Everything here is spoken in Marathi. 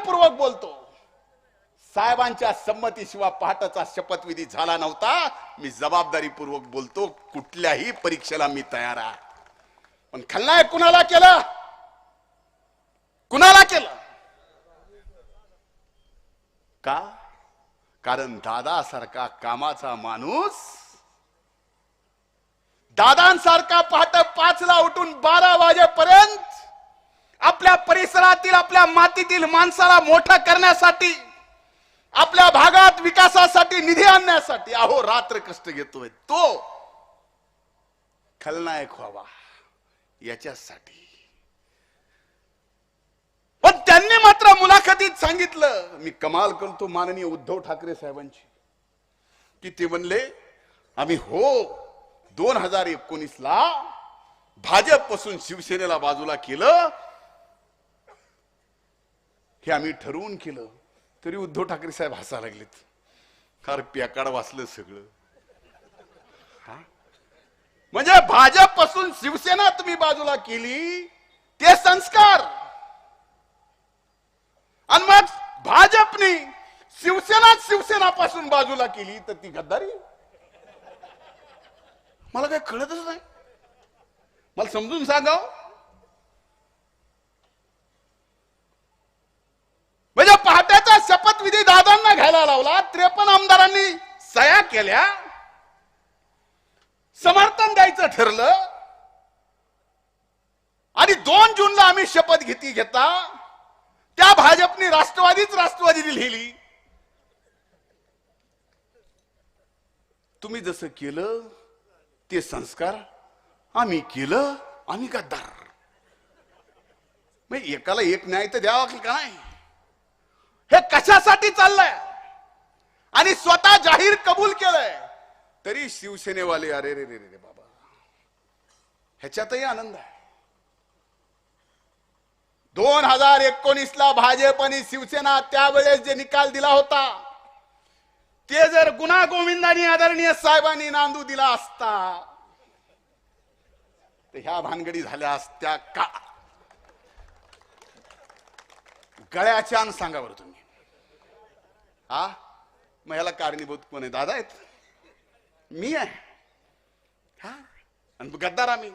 जबाबदारीपूर्वक बोलतो. साहेबांच्या संमतीशिवाय पहाटाचा शपथविधी झाला नव्हता. मी जबाबदारीपूर्वक बोलतो कुठल्याही परीक्षेला मी तयार आहे. पण खलनायक कुणाला केलं? कुणाला केलं? का? कारण दादासारखा कामाचा माणूस दादांसारखा पहाट पाचला उठून बारा वाजेपर्यंत परिसरातील आपल्या मातीतील माणसाला मोठा करण्यासाठी आपल्या भागात विकासासाठी निधी आणण्यासाठी अहो रात्र कष्ट घेतोय. तो खलनायक व्हावा. याच्यासाठी. पण त्यांनी मात्र मुलाखतीत सांगितलं. मी कमाल करतो माननीय उद्धव ठाकरे साहेबांची. की ते म्हणले आम्ही हो दोन हजार एकोणीस ला भाजपपासून शिवसेनेला बाजूला केलं. हे आम्ही ठरवून केलं तरी उद्धव ठाकरे साहेब हसा लागलेत. फार प्याकाड वाचलं सगळं. हा? म्हणजे भाजपपासून शिवसेना तुम्ही बाजूला केली ते संस्कार. आणि मग भाजपने शिवसेना शिवसेनापासून बाजूला केली तर ती गद्दारी. मला काही कळतच नाही. मला समजून सांगाव? आमदारांनी सया केल्या. समर्थन द्यायचं ठरलं. आणि दोन जूनला आम्ही शपथ घेती घेता. त्या भाजपने राष्ट्रवादीच राष्ट्रवादी लिहिली. तुम्ही जसं केलं ते संस्कार आम्ही केलं आम्ही गद्दार मग एकाला एक न्याय तर द्यावा की काय? हे कशासाठी चाललंय? आणि स्वतः जाहीर कबूल केलंय. तरी शिवसेनेवाले अरे रे रे रे बाबा. ह्याच्यातही आनंद आहे. दोन हजार एकोणीस ला भाजप आणि शिवसेना त्यावेळेस जे निकाल दिला होता ते जर गुन्हा गोविंदानी आदरणीय साहेबांनी नांदू दिला असता तर ह्या भानगडी झाल्या असत्या का? गळ्याच्या अन सांगा बरं तुम्ही. हा मग ह्याला कारणीभूत कोण आहे दादा आहेत. मी आहे. हा? आणि गद्दार आम्ही.